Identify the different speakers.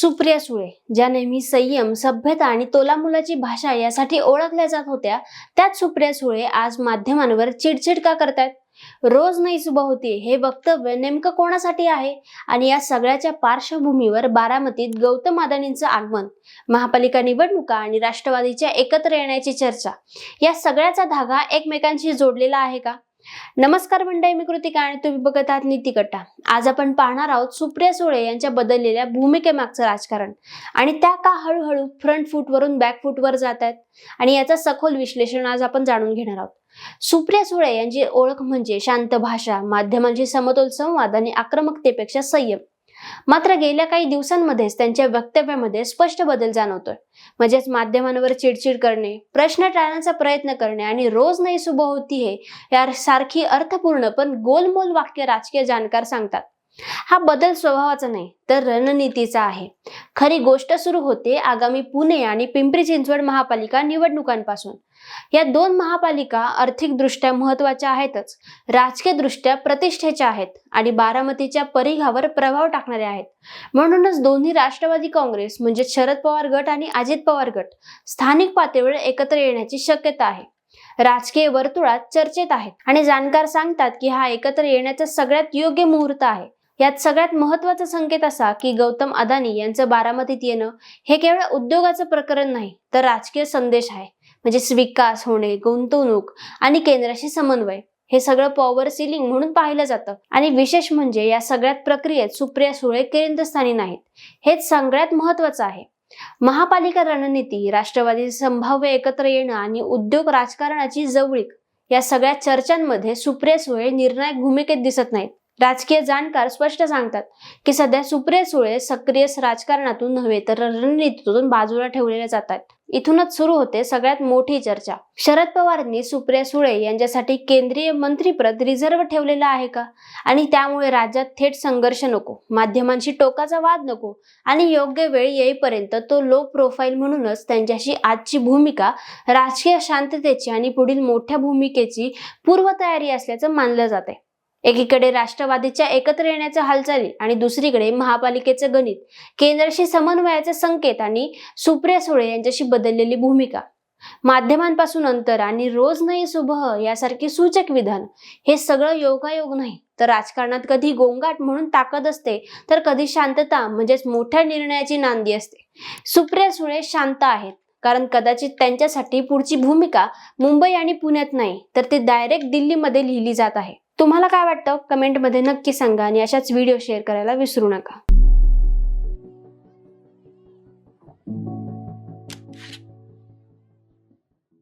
Speaker 1: सुप्रिया सुळे ज्या नेहमी संयम सभ्यता आणि तोलामुलाची भाषा यासाठी ओळखल्या जात होत्या त्याच सुप्रिया सुळे आज माध्यमांवर चिडचिड का करतायत? रोज नाही सुबह होती हे वक्तव्य नेमकं कोणासाठी आहे? आणि या सगळ्याच्या पार्श्वभूमीवर बारामतीत गौतम अदानींचं आगमन महापालिका निवडणुका आणि राष्ट्रवादीच्या एकत्र येण्याची चर्चा या सगळ्याचा धागा एकमेकांशी जोडलेला आहे का? नमस्कार मंडळी मी कृतिका आणि तुम्ही बघत आहात नीतिकट्टा आज आपण पाहणार आहोत सुप्रिया सुळे यांच्या बदललेल्या भूमिकेमागचं राजकारण. आणि त्या का हळूहळू फ्रंट फूटवरून बॅक फूटवर जात आहेत? आणि याचं सखोल विश्लेषण आज आपण जाणून घेणार आहोत. सुप्रिया सुळे यांची ओळख म्हणजे शांत भाषा माध्यमांशी समतोल संवाद आणि आक्रमकतेपेक्षा संयम. मात्र गेल्या काही दिवसांमध्येच त्यांच्या वक्तव्यामध्ये स्पष्ट बदल जाणवतोय. म्हणजेच माध्यमांवर चिडचिड करणे प्रश्न टाळण्याचा प्रयत्न करणे आणि रोज नाही सुबह होती हे यासारखी अर्थपूर्ण पण गोलमोल वाक्य राजकीय जाणकार सांगतात. हा बदल स्वभावाचा नाही तर रणनीतीचा आहे. खरी गोष्ट सुरू होते आगामी पुणे आणि पिंपरी चिंचवड महापालिका निवडणुकांपासून. या दोन महापालिका आर्थिकदृष्ट्या महत्त्वाच्या आहेतच राजकीयदृष्ट्या प्रतिष्ठेच्या आहेत आणि बारामतीच्या परिघावर प्रभाव टाकणाऱ्या आहेत. म्हणूनच दोन्ही राष्ट्रवादी काँग्रेस म्हणजे शरद पवार गट आणि अजित पवार गट स्थानिक पातळीवर एकत्र येण्याची शक्यता आहे. राजकीय वर्तुळात चर्चेत आहेत आणि जाणकार सांगतात की हा एकत्र येण्याचा सगळ्यात योग्य मुहूर्त आहे. यात सगळ्यात महत्त्वाचा संकेत असा की गौतम अदानी यांचं बारामतीत येणं हे केवळ उद्योगाचं प्रकरण नाही तर राजकीय संदेश आहे. म्हणजे विकास होणे गुंतवणूक आणि केंद्राशी समन्वय हे सगळं पॉवर सिलिंग म्हणून पाहिलं जातं. आणि विशेष म्हणजे या सगळ्यात प्रक्रियेत सुप्रिया सुळे केंद्रस्थानी नाहीत. हेच सगळ्यात महत्वाचं आहे. महापालिका रणनीती राष्ट्रवादी संभाव्य एकत्र येणं आणि उद्योग राजकारणाची जवळीक या सगळ्या चर्चांमध्ये सुप्रिया सुळे निर्णायक भूमिकेत दिसत नाहीत. राजकीय जाणकार स्पष्ट सांगतात की सध्या सुप्रिया सुळे सक्रिय राजकारणातून नव्हे तर रणनीतीतून बाजूला ठेवलेल्या जातात. इथूनच सुरू होते सगळ्यात मोठी चर्चा. शरद पवारांनी सुप्रिया सुळे यांच्यासाठी केंद्रीय मंत्रीपद रिझर्व्ह ठेवलेलं आहे का? आणि त्यामुळे राज्यात थेट संघर्ष नको माध्यमांशी टोकाचा वाद नको आणि योग्य वेळ येईपर्यंत तो लो प्रोफाईल म्हणूनच त्यांच्याशी आजची भूमिका राजकीय शांततेची आणि पुढील मोठ्या भूमिकेची पूर्वतयारी असल्याचं मानलं जाते एकीकडे राष्ट्रवादीच्या एकत्र येण्याच्या हालचाली आणि दुसरीकडे महापालिकेचं गणित केंद्राशी समन्वयाचे संकेत आणि सुप्रिया सुळे यांच्याशी बदललेली भूमिका. माध्यमांपासून अंतर आणि रोज नाही सुबह यासारखे सूचक विधान हे सगळं योगायोग नाही. तर राजकारणात कधी गोंगाट म्हणून ताकद असते तर कधी शांतता म्हणजेच मोठ्या निर्णयाची नांदी असते. सुप्रिया सुळे शांत आहेत कारण कदाचित त्यांच्यासाठी पुढची भूमिका मुंबई आणि पुण्यात नाही तर ती डायरेक्ट दिल्लीमध्ये लिहिली जात आहे. तुम्हाला काय वाटतं? कमेंटमध्ये नक्की सांगा आणि अशाच व्हिडिओ शेअर करायला विसरू नका.